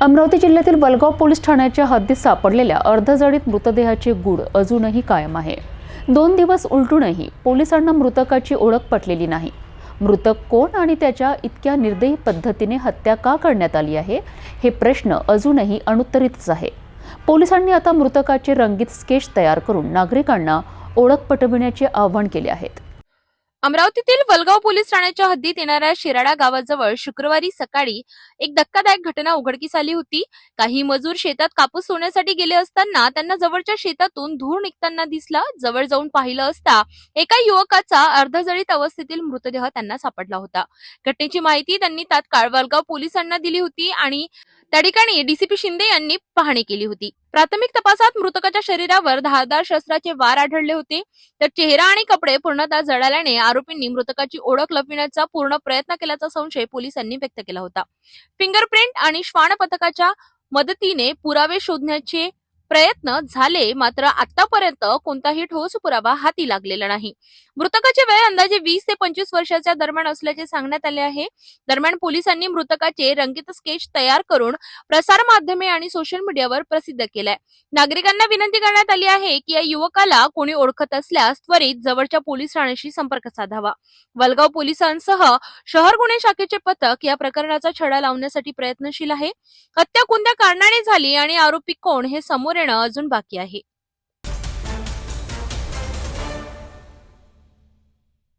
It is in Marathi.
अमरावती जिल्ह्यातील वलगाव पोलीस ठाण्याच्या हद्दीत सापडलेल्या अर्धजडीत मृतदेहाचे गूढ अजूनही कायम आहे. दोन दिवस उलटूनही पोलिसांना मृतकाची ओळख पटलेली नाही. मृतक कोण आणि त्याच्या इतक्या निर्दयी पद्धतीने हत्या का करण्यात आली आहे हे प्रश्न अजूनही अनुत्तरितच आहे. पोलिसांनी आता मृतकाचे रंगीत स्केच तयार करून नागरिकांना ओळख पटविण्याचे आवाहन केले आहेत. अमरावतीतील वलगाव पोलीस ठाण्याच्या हद्दीत येणाऱ्या शिराडा गावाजवळ शुक्रवारी सकाळी एक धक्कादायक घटना उघडकीस आली होती. काही मजूर शेतात कापूस सोडण्यासाठी गेले असताना त्यांना जवळच्या शेतातून धूर निघताना दिसला. जवळ जाऊन पाहिलं असता एका युवकाचा अर्धजळीत अवस्थेतील मृतदेह त्यांना सापडला होता. घटनेची माहिती त्यांनी तात्काळ वलगाव पोलिसांना दिली होती आणि त्या ठिकाणी डीसीपी शिंदे यांनी पाहणी केली होती. प्राथमिक तपासात मृतकाच्या शरीरावर धारदार शस्त्राचे वार आढळले होते. तर चेहरा आणि कपडे पूर्णतः जळाल्याने आरोपींनी मृतकाची ओळख लपविण्याचा पूर्ण प्रयत्न केल्याचा संशय पोलिसांनी व्यक्त केला होता. फिंगरप्रिंट आणि श्वान पथकाच्या मदतीने पुरावे शोधण्याचे प्रयत्न झाले मात्र आतापर्यंत कोणताही ठोस पुरावा हाती लागलेला नाही. मृतकाचे वय अंदाजे वीस ते पंचवीस वर्षाच्या दरम्यान असल्याचे सांगण्यात आले आहे. दरम्यान पोलिसांनी मृतकाचे रंगीत स्केच तयार करून प्रसार माध्यमे आणि सोशल मीडियावर प्रसिद्ध केलाय. नागरिकांना विनंती करण्यात आली आहे की या युवकाला कोणी ओळखत असल्यास त्वरित जवळच्या पोलीस ठाण्याशी संपर्क साधावा. वलगाव पोलिसांसह शहर गुन्हे शाखेचे पथक या प्रकरणाचा छडा लावण्यासाठी प्रयत्नशील आहे. हत्या कोणत्या कारणाने झाली आणि आरोपी कोण हे समोर करणं अजून बाकी आहे.